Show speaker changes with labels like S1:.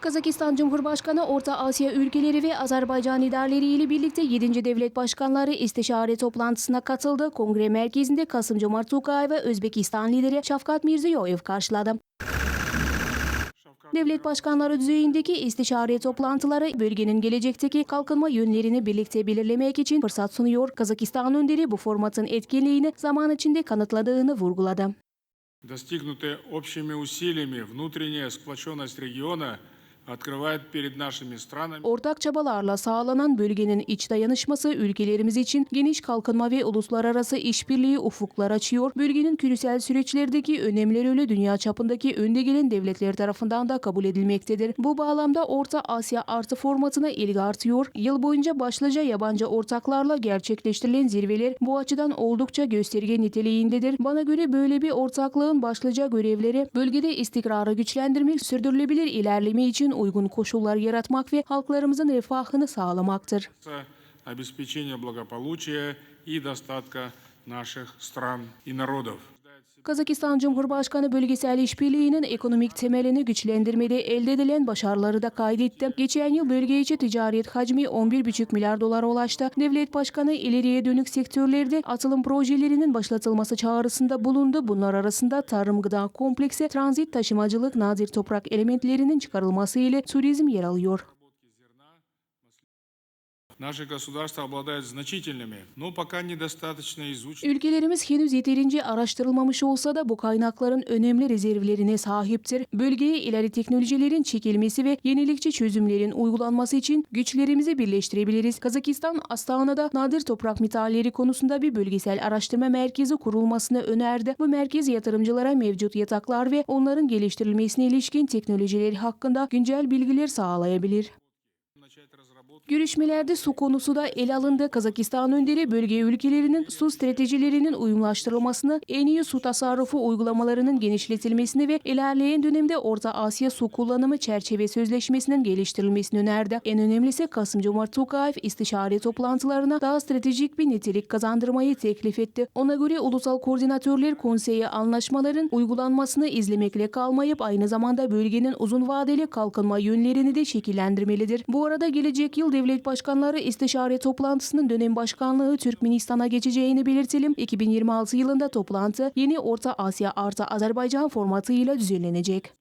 S1: Kazakistan Cumhurbaşkanı Orta Asya ülkeleri ve Azerbaycan liderleri ile birlikte 7. Devlet Başkanları istişare toplantısına katıldı. Kongre merkezinde Kasım Cumart Tokayev ve Özbekistan lideri Şafkat Mirziyoyev karşıladı. Devlet başkanları düzeyindeki istişare toplantıları bölgenin gelecekteki kalkınma yönlerini birlikte belirlemek için fırsat sunuyor. Kazakistan önderi bu formatın etkinliğini zaman içinde kanıtladığını vurguladı.
S2: Достигнутые общими усилиями внутренняя сплоченность региона
S1: Ortak çabalarla sağlanan bölgenin iç dayanışması ülkelerimiz için geniş kalkınma ve uluslararası işbirliği ufuklar açıyor. Bölgenin küresel süreçlerdeki önemleri öyle dünya çapındaki önde gelen devletler tarafından da kabul edilmektedir. Bu bağlamda Orta Asya artı formatına ilgi artıyor. Yıl boyunca başlıca yabancı ortaklarla gerçekleştirilen zirveler bu açıdan oldukça gösterge niteliğindedir. Bana göre böyle bir ortaklığın başlıca görevleri bölgede istikrarı güçlendirmek, sürdürülebilir ilerleme için uygun koşullar yaratmak ve halklarımızın refahını sağlamaktır.
S2: обеспечения благополучия и достатка наших стран и народов.
S1: Kazakistan Cumhurbaşkanı bölgesel işbirliğinin ekonomik temelini güçlendirmede elde edilen başarıları da kaydetti. Geçen yıl bölge içi ticaret hacmi 11,5 milyar dolara ulaştı. Devlet Başkanı ileriye dönük sektörlerde atılım projelerinin başlatılması çağrısında bulundu. Bunlar arasında tarım gıda kompleksi, transit taşımacılık, nadir toprak elementlerinin çıkarılması ile turizm yer alıyor.
S2: Наше государство обладает значительными, но пока недостаточно изученными
S1: Ülkelerimiz henüz yeterince araştırılmamış olsa da bu kaynakların önemli rezervlerine sahiptir. Bölgeye ileri teknolojilerin çekilmesi ve yenilikçi çözümlerin uygulanması için güçlerimizi birleştirebiliriz. Kazakistan, Astana'da nadir toprak metalleri konusunda bir bölgesel araştırma merkezi kurulmasını önerdi. Bu merkez yatırımcılara mevcut yataklar ve onların geliştirilmesine ilişkin teknolojileri hakkında güncel bilgiler sağlayabilir. Görüşmelerde su konusu da ele alındı. Kazakistan önderi bölge ülkelerinin su stratejilerinin uyumlaştırılmasını, en iyi su tasarrufu uygulamalarının genişletilmesini ve ilerleyen dönemde Orta Asya Su Kullanımı Çerçeve Sözleşmesi'nin geliştirilmesini önerdi. En önemlisi Kasım Cumart Tokayev istişare toplantılarına daha stratejik bir nitelik kazandırmayı teklif etti. Ona göre Ulusal Koordinatörler Konseyi anlaşmaların uygulanmasını izlemekle kalmayıp aynı zamanda bölgenin uzun vadeli kalkınma yönlerini de şekillendirmelidir. Bu arada gelecek gelecek yıl devlet başkanları istişare toplantısının dönem başkanlığı Türkmenistan'a geçeceğini belirtelim. 2026 yılında toplantı yeni Orta Asya artı Azerbaycan formatıyla düzenlenecek.